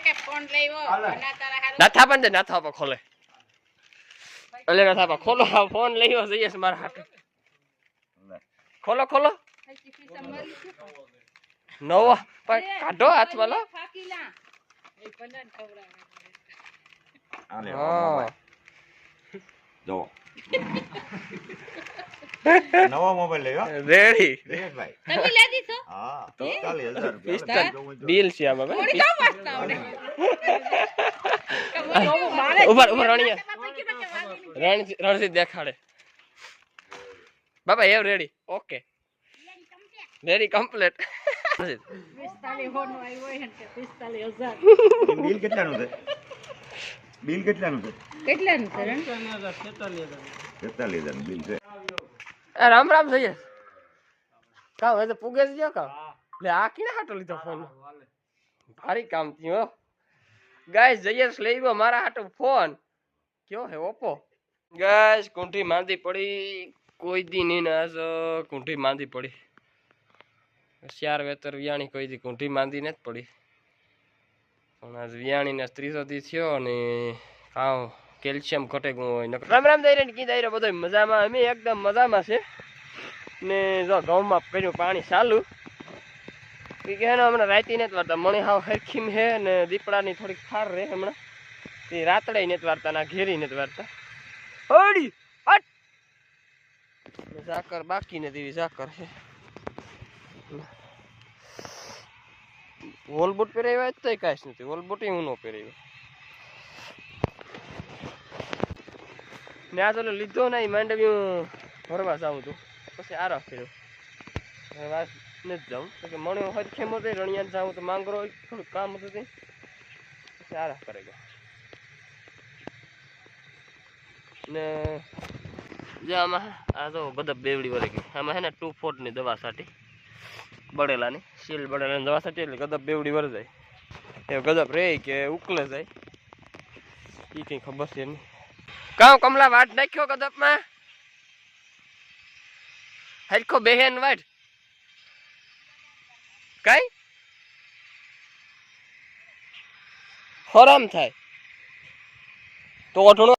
કે ફોન લેવો ના થાપા ને ના થાપા ખોલે. એટલે ના થાપા. ખોલો ફોન લઈયો જઈએ છે મારા હાટુ. ખોલો ખોલો. નવો. પણ કાઢો હાથ વાલો. જો. નવો મોબાઈલ લેવા રેડી દિનેશભાઈ તમે લે દીધો? હા પિસ્તાલીસ હજાર રૂપિયા. પિસ્તાલીસ. જોવું હોય તો. બિલ છે આમાં કામ આવડે. ઊભા ઊભા રણિયા. રણ રણજીત દેખાડે. બાબા have ready okay ready complete તે બિલ કેટલાનું છે? બિલ કેટલાનું છે? કેટલાનું છે રણ? તેતાલીસ બિલ છે. એ રામ રામ જોઈએ. કામ હવે તો પૂગે જ ગયો કામ લે આ કીને હાટો લીધો ફોન ભારી કામ થયું હો. ગાઈસ જઈએ લઈ ગયો મારા હાટો ફોન કયો હે ઓપ્પો ગાઈસ કુંઠી માંદી પડી. કોઈ દી નહીં ને આજ કુંઠી માંદી પડી. ચાર વેતર વિયાણી કોઈ દી કુંઠી માંદી જ પડી. પણ આજ વિયાણીને ત્રીસો દી થયો અને કાં કેલ્શિયમ ઘટે હોય રામ રામ દઈ કી દઈ બધો મજામાં. અમે એકદમ મજામાં છે. ને જો ઘઉંમાં કર્યું પાણી ચાલુ. ઈ કે ને, હમણાં રાતી નથી વારતા મણી હાવ હરખીમ હે ને દીપડાની થોડીક ખાર રહે હમણાં. તે રાતડે નથી વારતા ના ઘેરી નથી વાર્તા હોડી હટ ઝાકર બાકી નથી, એવી ઝાકર છે. વોલબુટ પહેરાવ્યા જ તોય કાંઈ નથી. વોલબુટ હું ન પહેરાવ્યો. ને આ તો લીધો ને માંડવ્યું માંડવી હું ભરવા જાઉં છું. પછી આરા કર્યો. વાત નથી જાઉં. તો કે મણ્યો હોય ખેમો થઈ રણિયા જાઉં તો માંગરો થોડુંક કામ હતું તે. પછી આરા કરે ગયો. ને જે આમાં આ તો બધા બેવડી વળી ગઈ. આમાં છે ને ટુ ફોર્ટની દવા સાટી. બળેલાની, શીલ બળેલાની દવા સાટી એટલે ગદબ બેવડી વર જાય. એ ગદબ રે કે ઉકલે જાય. એ કંઈ ખબર છે નહીં. કામ કમલા વાટ નાખ્યો કદપમાં? હરખો બેહેન વાટ. કઈ? હરામ થાય. તો ઓઠણો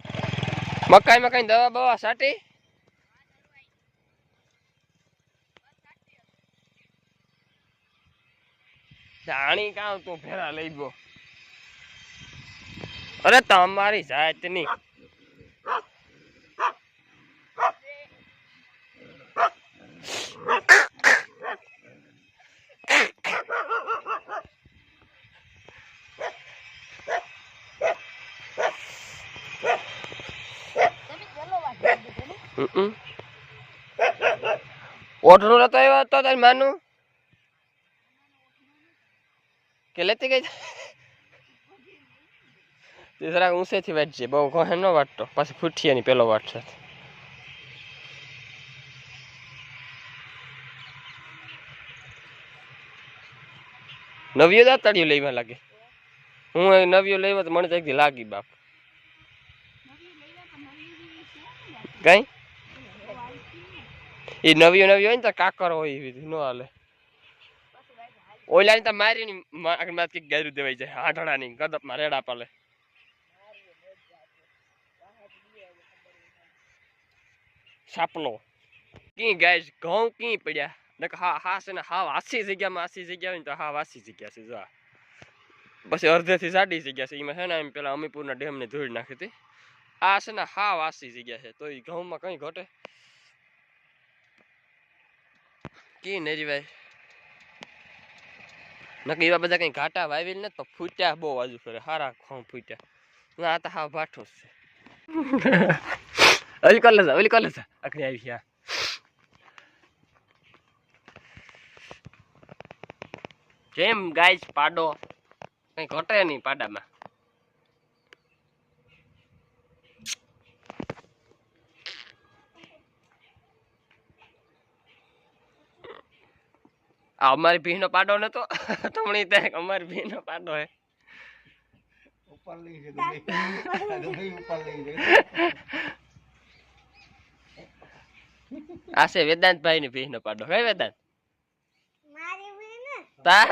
મકાઈ મકાઈ દવા બવા સાટી? જાણી કામ તું ફેરા લઈ ગયો. અરે તમારી જાતની. હમ. ઓઢણું તો આવ્યો તો તારી માનું? કે લેતી ગઈ? તે જરાક ઊંચેથી વાંચજે બહુ કહે ન વાટતો. પાછી ફૂટિયાની પેલો વાટશે નવિયો દાતાડિયું લેવા લાગે. હું એ નવિયો લેવા તો મને તો એકદી લાગી બાપ. કઈ? એ નવીઓ નવી હોય ને તો કાકર હોય એવી રીતે, ન હાલે. ઓલાની તો મારીની આગળમાં કંઈક ગાયરું દેવાઈ જાય આઢળાની ગદપમાં રેડા પાલે. સાપલો. કી ગાય ઘઉં કી પડ્યા? નક હા હા છે ને હાવ આસી જગ્યામાં આસી જગ્યા હોય ને તો હાવ આસી જગ્યા છે, જો આ. પછી અડધેથી સાડી જગ્યા છે, એમાં છે ને એમ પેલા અમીપુરના ડેમને ધોઈ નાખી હતી. આ છે ને હાવ આસી જગ્યા છે, તો એ ઘઉંમાં કઈ ઘટે? કી નેરીભાઈ નકર એવા બધા કઈ ઘાટા વાવેલ ને તો ફૂટ્યા બહુ બાજુ ફરે હારા ખોં ફૂટ્યા. ના, આ તો હાવ ભાઠો જ છે. ઓલી કોલેજ ઓલી કોલેજ અખણી આવી ગયા જેમ ગાય પાડો, કઈ ઘટે નહીં પાડામાં. આ અમારી ભીનો પાડો નતો. તમણી ત્યાં અમારી ભીનો પાડો હે. ઉપર લઈ જતો ઉપર લઈ જતો આ છે વેદાંતભાઈ ની ભીનો પાડો. કઈ વેદાંત? મારી ભીનો? તાર?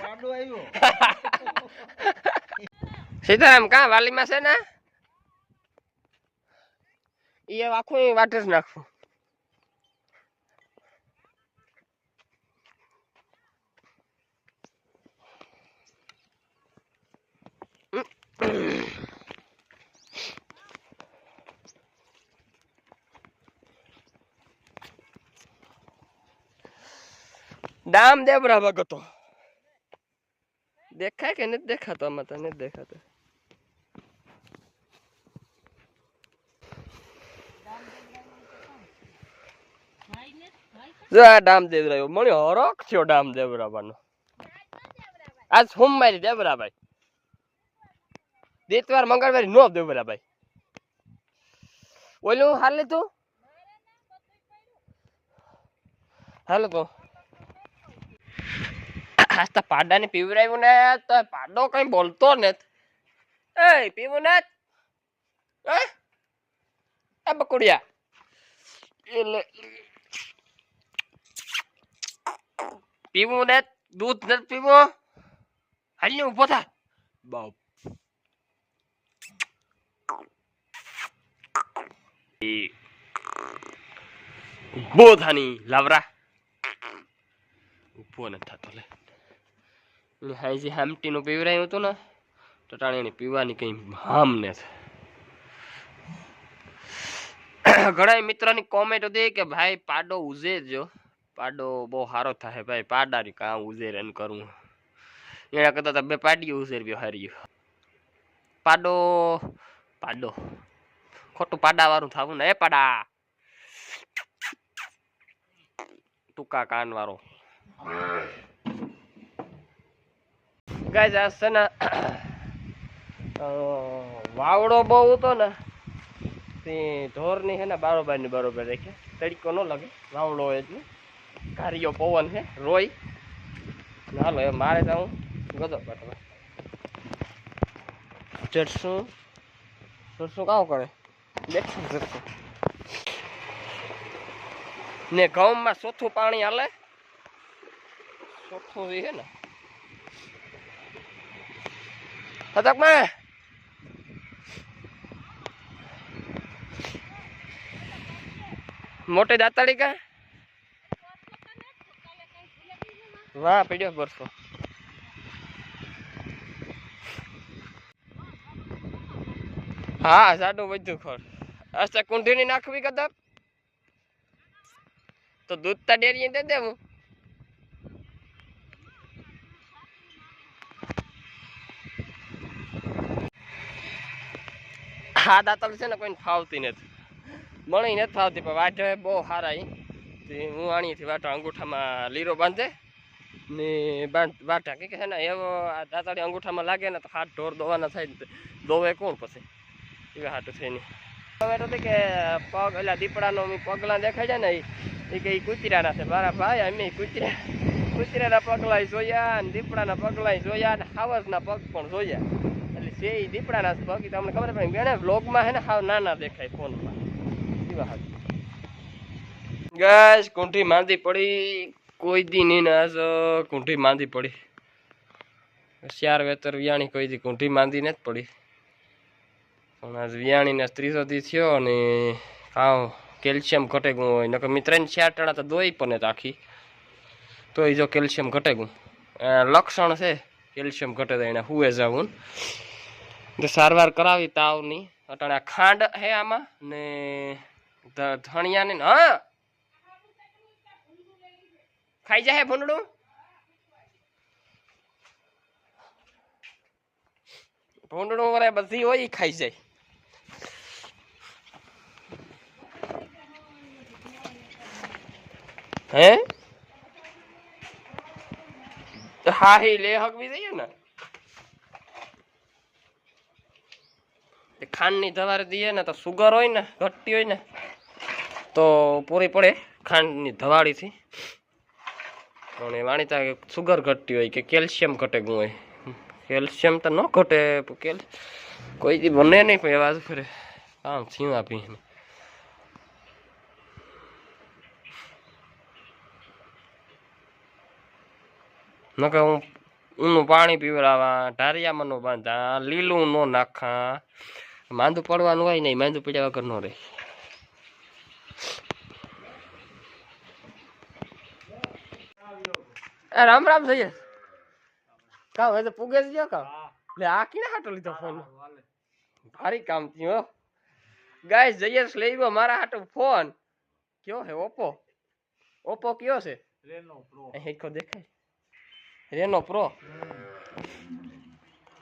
પાડો આવ્યો. સીતારામ કાં વાલીમાં છે ને? એ આખું વાટે જ નાખવું ડામ દેબરા ભગતો દેખાય કે નથી દેખાતો આમાં તો? નથી દેખાતો. જો આ ડામ દેવરાયો મને હરખ થયો ડામ દેવરાવાનો આજ સોમવારે દેવરાભાઈ દેતવાર મંગળવારે નો દેવરાભાઈ ઓલું હાલે તું. હાલો તો. આજ તો પાડાને પીવરાયું ને તો પાડો કઈ બોલતો ને એ પીવું ને એ બકુડિયા. એટલે પીવું ને દૂધ નથી પીવું? હાલ ઊભો થા. બાપ. ઊભો થાની લાવરા. ઊભો નથી થતો, લે. એટલે નું હામટીનું પીવરાયું હતું ને, તો ટાણી ને પીવાની કઈ હામ ને ઘણા મિત્રોની કોમેન્ટ હતી કે ભાઈ પાડો ઉજેરજો. પાડો બહુ સારો થાય ભાઈ પાડાની કામ ઉજેર એને કરવું એના કરતા તો બે પાડીઓ ઉજેરવ્યો હાર્યો પાડો પાડો. ખોટું પાડા વાળું થવું ને, એ પાડા. ટૂંકા કાન વાળો ગાય આ છે ને વાવડો બહુ હતો ને, તે ઢોરની છે ને બારોબારની બરોબર રાખે. તડકો ન લાગે, વાવડો હોય એટલે. કારિયો પવન છે. રોય. હાલો એ મારે તો હું ગદો કાઢવા ચડશું. ચડશું કામ કરે? બેઠું ચડશું ને ઘઉંમાં ચોથું પાણી હાલે. ચોથું છે ને. હતકમાં મોટી દાતાળી કા? વાહ પડ્યો બરફો હા સાડું વધુ ખોળ અચ્છા કુંઢીની નાખવી કદાચ તો દૂધ તા ડેરી દે દેવું હા દાતલ છે ને કોઈને ફાવતી નથી મણી નથી ફાવતી પણ વાઢે બહુ સારા હું આણીથી વાટો અંગૂઠામાં લીરો બાંધે ને વાટા કે છે ને, એવો આ દાતાળી અંગૂઠામાં લાગે ને તો હાથ ઢોર દોવાના થાય દોવે કોણ પછી? એવા હાટું થઈને હવે તો કે પગ એટલે દીપડાનો પગલાં પગલા દેખાય છે ને એ કે એ કૂતરાના છે. મારા ભાઈ, અમે કૂતરા, કૂતરાના પગલાય જોયા ને દીપડાના પગલાય જોયા ને હાવસના પગ પણ જોયા. એટલે છે એ દીપડાના જ પગ તમને ખબર પડે ગણે વ્લોગમાં હે ને હાવ નાના દેખાય ફોનમાં. એવા હાટું. ગેસ કુંઠી માંદી પડી. કોઈ દી નહીં ને આજ કુંઠી માંદી પડી. ચાર વેતર વિયાણી કોઈ દી કુંઠી માંદી જ પડી. પણ આજ વિયાણીને ત્રીસો દી થયો અને કાં કેલ્શિયમ ઘટે ગયું હોય. નકર મિત્રને ચાર ટણા તો દોઈ પણ આખી. તોય જો કેલ્શિયમ ઘટે ગયું લક્ષણ છે કેલ્શિયમ ઘટે તો એને હુએ જવું તો સારવાર કરાવી તાવની. અટાણે ખાંડ હે આમાં ને ધણિયાને ને- હા! ખાઈ જાય ભૂંડડું? ભૂંડડું વરે બધી હોય ખાઈ જાય. હે? હા, હી, લે હકવી જઈએ ને. ખાંડની દવા દઈએ ને તો સુગર હોય ને ઘટતી હોય ને, તો પૂરી પડે ખાંડની ધવાડીથી પણ એ વાણીતા સુગર ઘટતી હોય કે કેલ્શિયમ ઘટે હોય કેલ્શિયમ તો ન ઘટે કેલ કોઈ દી બને નહીં પણ એવા ફરે. આમ થયું આપી નકર હું ઊનું પાણી પીવડાવા, ઢારિયામાં નો બાંધા, લીલું નો નાખા. માંદું પડવાનું હોય નહીં, માંદું પીડ્યા વગર ન રહે. રામ રામ થઈએ કામ હવે તો પૂગે જ ગયો કામ લે આ કીને હાટો લીધો ફોન? ભારી કામ થયું હો. ગાઈસ જયેશ લઈ ગયો મારા હાટો ફોન. કયો હે ઓપ્પો? ઓપ્પો કયો છે? રેનો પ્રો. એ હેડકો દેખાય. રેનો પ્રો.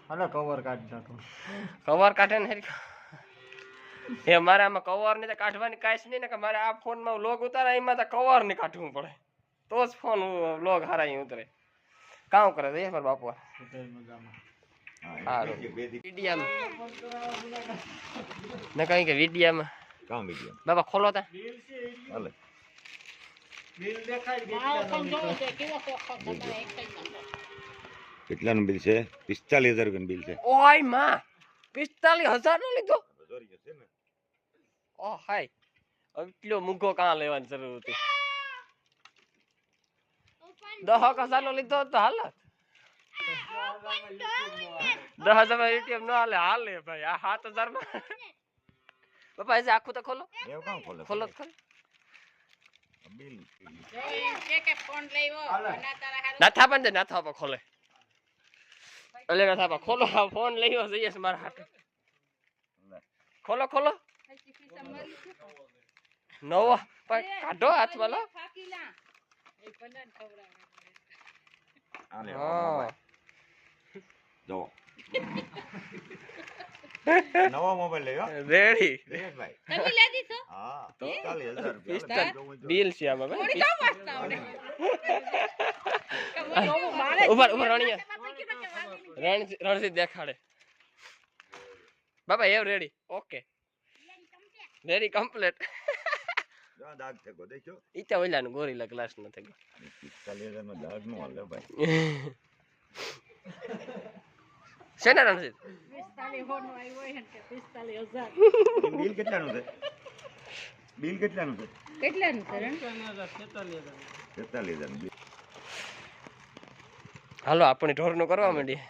હાલો કવર કાઢી નાખું. કવર કાઢે ને હેડકો એ મારે આમાં કવર ને તો કાઢવાની કાંઈ છે નહીં ને કે મારે આ ફોનમાં લોગ ઉતારે એમાં તો કવર ને કાઢવું પડે. તો જ ફોન લોગ હારા અહીં ઉતરે કામ કરે છે પર બાપુ સારું વીડિયામ ને કઈ કે વીડિયામ કામ વીડિયો બાબા ખોલો તા હાલે બિલ દેખાય મારો ફોન જોવો છે કેવો કોખો તમે એક જ નંબર કેટલાનું બિલ છે પિસ્તાલીસ હજાર રૂપિયાનું બિલ છે ઓયમાં પિસ્તાલીસ હજાર નો લીધો છે ને ઓ હાય એટલો મૂંઘો કાં લેવાની જરૂર હતી દહ હજારનો લીધો તો હાલ. દસ હજાર એટીએમ નો હાલે હાલે ભાઈ આ સાત હજારમાં. બાપા એ આખું તો ખોલો. ખોલે ખોલો તો ખરી બિલ જો એમ કે કે ફોન લેવો અને તારા હાલ ના થાપા ને ના થાપા ખોલે. એટલે ના થાપા ખોલો આ ફોન લઈયો જઈએ છે મારા હાથે. ખોલો ખોલો. નવો પણ કાઢો હાથમાં લો ફાકી oh. જો નવો મોબાઈલ લેવો રેડી દિનેશભાઈ તમે લે દીધો હા પિસ્તાલીસ હજાર રૂપિયા તો. બિલ છે આમાં ભાઈ થોડી કામ વાંચતા આવડે કમર મારે ઊભા ઊભા રણિયા રણ રણજીત દેખાડે બાબા એવ રેડી ઓકે રેડી કમ્પ્લીટ આ દાગ થયો દેખ્યો? ઓલાનું ગોરીલા ક્લાસ નો થઈ પિસ્તાલીસ નો દાગ નો હાલે ભાઈ. શેના રણ છે? પિસ્તાલીસ હોનો આવ્યો હોય કે પિસ્તાલીસ હજાર. બિલ કેટલાનું છે? બિલ કેટલાનું છે? કેટલાનું છે રણ? તેતાલીસ હજાર બિલ. હાલો આપણે ઢોરનો કરવા માંડીએ.